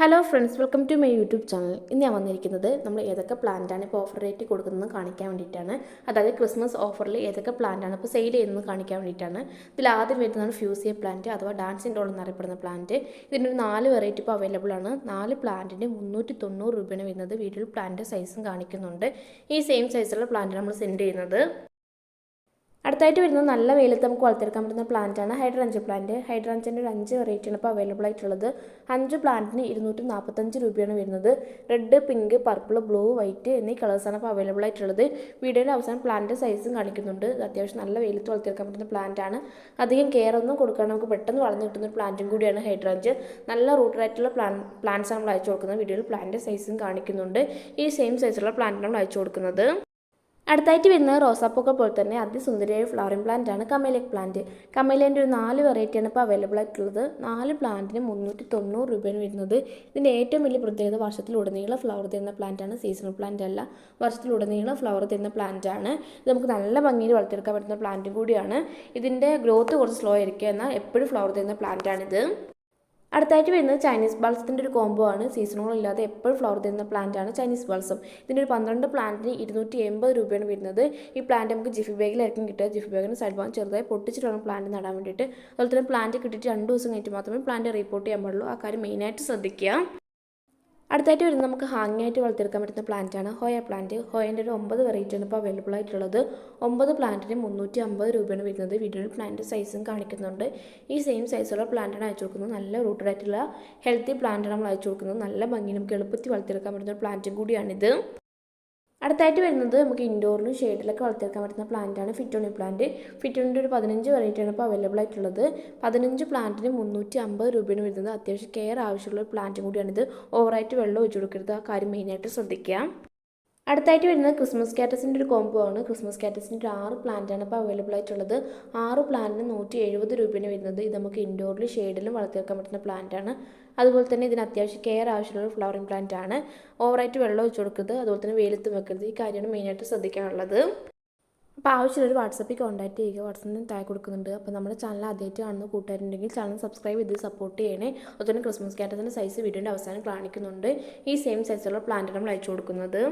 Hello friends welcome to my YouTube channel ഇന്ന് ഞാൻ വന്നിരിക്കുന്നത് നമ്മൾ ഏതൊക്കെ പ്ലാന്റാണ് ഇപ്പോൾ ഓഫർ റേറ്റ് കൊടുക്കുന്നത് കാണിക്കാൻ വേണ്ടിയിട്ടാണ്. അതായത് ക്രിസ്മസ് ഓഫറിൽ ഏതൊക്കെ പ്ലാന്റാണ് ഇപ്പോൾ സെയിൽ ചെയ്യുന്നത് കാണിക്കാൻ വേണ്ടിയിട്ടാണ്. ഇതിൽ ആദ്യം വരുന്നതാണ് ഫ്യൂസിയ പ്ലാന്റ് അഥവാ ഡാൻസിങ് ഡോൾ എന്നറിയപ്പെടുന്ന പ്ലാന്റ് ഇതിന്റെ ഒരു നാല് വെറൈറ്റി ഇപ്പോൾ അവൈലബിൾ ആണ്. നാല് പ്ലാന്റിന് മുന്നൂറ്റി തൊണ്ണൂറ് രൂപയാണ് വരുന്നത്. വീട്ടിൽ പ്ലാന്റ് സൈസും കാണിക്കുന്നുണ്ട്. ഈ സെയിം സൈസുള്ള പ്ലാന്റ് നമ്മൾ സെൻഡ് ചെയ്യുന്നത്. അടുത്തായിട്ട് വരുന്ന നല്ല വെയിലത്ത് നമുക്ക് വളർത്തിയെടുക്കാൻ പറ്റുന്ന പ്ലാന്റാണ് ഹൈഡ്രഞ്ച് പ്ലാന്റ് ഹൈഡ്രഞ്ചിന്റെ ഒരു അഞ്ച് വെറൈറ്റിയാണ് ഇപ്പോൾ അവൈലബിൾ ആയിട്ടുള്ളത്. അഞ്ച് പ്ലാന്റിന് ഇരുന്നൂറ്റി നാൽപ്പത്തഞ്ച് രൂപയാണ് വരുന്നത്. Red pink purple blue white എന്നീ കളേഴ്സാണ് ഇപ്പോൾ അവൈലബിൾ ആയിട്ടുള്ളത്. വീഡിയോയുടെ അവസാനം പ്ലാന്റ് സൈസും കാണിക്കുന്നുണ്ട്. അത്യാവശ്യം നല്ല വെയിലത്ത് വളർത്തിയെടുക്കാൻ പറ്റുന്ന പ്ലാന്റാണ് അധികം കെയർ ഒന്നും കൊടുക്കാൻ നമുക്ക് പെട്ടെന്ന് വളർന്നു കിട്ടുന്ന ഒരു പ്ലാന്റും കൂടിയാണ് ഹൈഡ്രഞ്ച് നല്ല റൂട്ടറായിട്ടുള്ള പ്ലാൻ പ്ലാന്റ്സ് നമ്മൾ അയച്ചു കൊടുക്കുന്നത്. വീഡിയോയിൽ പ്ലാന്റ് സൈസും കാണിക്കുന്നുണ്ട്. ഈ സെയിം സൈസുള്ള പ്ലാന്റ് നമ്മൾ അയച്ചു കൊടുക്കുന്നത്. അടുത്തായിട്ട് വരുന്നത് റോസാപ്പൂക്കൾ പോലെ തന്നെ അതിസുന്ദരിയായ ഫ്ലവറിംഗ് പ്ലാന്റ് ആണ് കമേലിക് പ്ലാന്റ് കമേലേന്റെ ഒരു നാല് വെറൈറ്റിയാണ് ഇപ്പോൾ അവൈലബിൾ ആയിട്ടുള്ളത്. നാല് പ്ലാന്റിന് മുന്നൂറ്റി തൊണ്ണൂറ് രൂപയാണ് വരുന്നത്. ഇതിന്റെ ഏറ്റവും വലിയ പ്രത്യേകത വർഷത്തിലുടനീളം ഫ്ലവർ തരുന്ന പ്ലാന്റ് ആണ് സീസണൽ പ്ലാന്റ് അല്ല. വർഷത്തിലുടനീളം ഫ്ലവർ തരുന്ന പ്ലാന്റ് ആണ്. ഇത് നമുക്ക് നല്ല ഭംഗിയിൽ വളർത്തിയെടുക്കാൻ പറ്റുന്ന പ്ലാന്റും കൂടിയാണ്. ഇതിന്റെ ഗ്രോത്ത് കുറച്ച് സ്ലോ ആയിരിക്കുക എന്നാൽ എപ്പോഴും ഫ്ലവർ തരുന്ന പ്ലാന്റ് ആണിത്. അടുത്തായിട്ട് വരുന്നത് ചൈനീസ് ബൾസത്തിന്റെ ഒരു കോംബോ ആണ്. സീസണുകളില്ലാതെ എപ്പോഴും ഫ്ലവർ തരുന്ന പ്ലാന്റ് ആണ് ചൈനീസ് ബൾസം ഇതിന്റെ ഒരു പന്ത്രണ്ട് പ്ലാന്റിന് ഇരുന്നൂറ്റി എൺപത് രൂപയാണ് വരുന്നത്. ഈ പ്ലാന്റ് നമുക്ക് ജിഫി ബാഗിലായിരിക്കും കിട്ടുക. ജിഫി ബാഗിന് സൈഡ് ഭാഗം ചെറുതായി പൊട്ടിച്ചിട്ട് പ്ലാന്റ് നടാൻ വേണ്ടിയിട്ട്. അതുപോലെ തന്നെ പ്ലാന്റ് കിട്ടിയിട്ട് രണ്ട് ദിവസം കഴിഞ്ഞിട്ട് മാത്രമേ പ്ലാന്റ് റിപ്പോർട്ട് ചെയ്യാൻ പാടുള്ളൂ. ആ കാര്യം മെയിനായിട്ട് ശ്രദ്ധിക്കുക. അടുത്തായിട്ട് വരുന്നത് നമുക്ക് ഹാങ് ആയിട്ട് വളർത്തിയെടുക്കാൻ പറ്റുന്ന പ്ലാന്റ് ആണ്. ഹോയ പ്ലാന്റ് ഹോയന്റെ ഒരു ഒമ്പത് വെറൈറ്റി ആണ് ഇപ്പോൾ അവൈലബിൾ ആയിട്ടുള്ളത്. ഒമ്പത് പ്ലാന്റിന് മുന്നൂറ്റി അമ്പത് രൂപയാണ് വരുന്നത്. വീഡിയോയിൽ പ്ലാന്റ് സൈസും കാണിക്കുന്നുണ്ട്. ഈ സെയിം സൈസുള്ള പ്ലാന്റാണ് അയച്ചു കൊടുക്കുന്നത്. നല്ല റൂട്ടഡ് ആയിട്ടുള്ള ഹെൽത്തി പ്ലാന്റാണ് നമ്മൾ അയച്ചു കൊടുക്കുന്നത്. നല്ല ഭംഗി നമുക്ക് എളുപ്പത്തിൽ വളർത്തിയെടുക്കാൻ പറ്റുന്ന ഒരു പ്ലാന്റും കൂടിയാണിത്. അടുത്തായിട്ട് വരുന്നത് നമുക്ക് ഇൻഡോറിലും ഷെയ്ഡിലൊക്കെ വളർത്തിയെടുക്കാൻ പറ്റുന്ന പ്ലാന്റാണ് ഫിറ്റോണി പ്ലാന്റ്. ഫിറ്റോണിന്റെ ഒരു പതിനഞ്ച് വെറൈറ്റിയാണ് ഇപ്പോൾ അവൈലബിൾ ആയിട്ടുള്ളത്. പതിനഞ്ച് പ്ലാന്റിന് മുന്നൂറ്റി അമ്പത് രൂപയാണ് വരുന്നത്. അത്യാവശ്യം കെയർ ആവശ്യമുള്ള ഒരു പ്ലാന്റും കൂടിയാണിത്. ഓവറായിട്ട് വെള്ളം ഒഴിച്ചു കൊടുക്കരുത്. ആ കാര്യം മെയിനായിട്ട് ശ്രദ്ധിക്കുക. അടുത്തായിട്ട് വരുന്നത് ക്രിസ്മസ് കാറ്റസിന്റെ ഒരു കോംബോ ആണ്. ക്രിസ്മസ് കാറ്റസിന്റെ ഒരു ആറ് പ്ലാന്റാണ് ഇപ്പോൾ അവൈലബിൾ ആയിട്ടുള്ളത്. ആറ് പ്ലാന്റിന് നൂറ്റി എഴുപത് രൂപയാണ് വരുന്നത്. ഇത് നമുക്ക് ഇൻഡോറിൽ ഷെയ്ഡിലും വളർത്തിയെടുക്കാൻ പറ്റുന്ന പ്ലാന്റാണ് അതുപോലെ തന്നെ ഇതിന് അത്യാവശ്യം കെയർ ആവശ്യമുള്ള ഫ്ലവറിംഗ് പ്ലാന്റ് ആണ്. ഓവറായിട്ട് വെള്ളം ഒഴിച്ചു കൊടുക്കരുത്. അതുപോലെ തന്നെ വെയിലത്ത് വെക്കരുത്. ഈ കാര്യമാണ് മെയിനായിട്ട് ശ്രദ്ധിക്കാനുള്ളത്. അപ്പോൾ ആവശ്യമുള്ളൊരു വാട്സപ്പിൽ കോൺടാക്ട് ചെയ്യുക. വാട്സപ്പിൽ താഴെ കൊടുക്കുന്നുണ്ട്. അപ്പോൾ നമ്മുടെ ചാനൽ ആദ്യമായിട്ട് കാണുന്ന കൂട്ടുകാരുണ്ടെങ്കിൽ ചാനൽ സബ്സ്ക്രൈബ് ചെയ്ത് സപ്പോർട്ട് ചെയ്യണേ. അതുപോലെ ക്രിസ്മസ് കാറ്റത്തിന്റെ സൈസ് വീഡിയോന്റെ അവസാനം കാണിക്കുന്നുണ്ട്. ഈ സെയിം സൈസുള്ള പ്ലാന്റ് നമ്മൾ അയച്ചു കൊടുക്കുന്നത്.